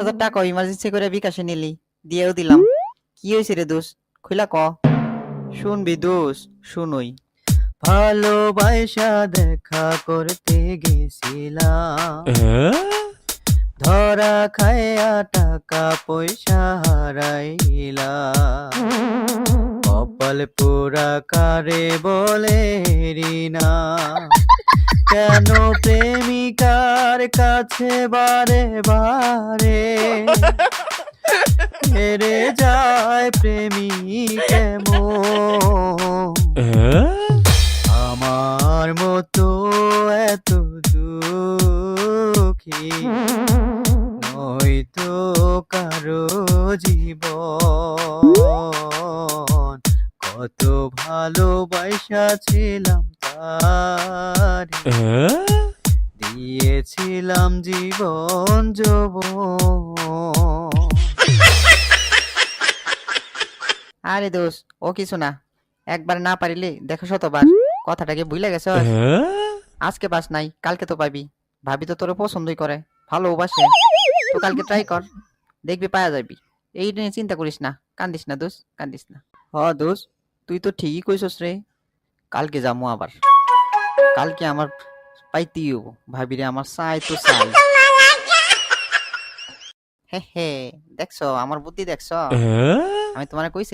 হাজার টাকা ইমার্জেন্সি করে বিকাশে নিলি দিয়েও দিলাম। কি হয়েছে রে দোষ খুলা ক। শুনবি দোষ শুনুই। ভালোবাসা দেখা করতে গেছিলাম। ধরা খায়া টাকা পয়সা হারাইলা কপাল পোড়া কারে বলে রিনা। কেন প্রেমিকার কাছে বারে বারে হেরে যায় প্রেমী কেমন? আমার মতো এত দুঃখী নয়তো কারও জীবন। কত ভালোবাসা ছিলাম তার দিয়েছিলাম জীবন যৌবন। আরে দোষ ও কিছু না। একবার না পারিলে দেখো শতবার। কথাটাকে ভুলে গেছ? আজকে পাস নাই কালকে তো পাবি। ভাবি তো তোরে পছন্দই করে ভালোবাসে। তো কালকে ট্রাই কর দেখবি পাওয়া যাবি। এই নিয়ে চিন্তা করিস না কান্দিস না দোষ কান্দিস না। হ দোষ তুই তো ঠিকই কইছস রে। কালকে যামু আবার। কালকে আমার পাইতেই হব ভাবি রে আমার চাই তো চাই। হে হে দেখছ আমার বুদ্ধি দেখছ? আমি তোমারে কইছিলাম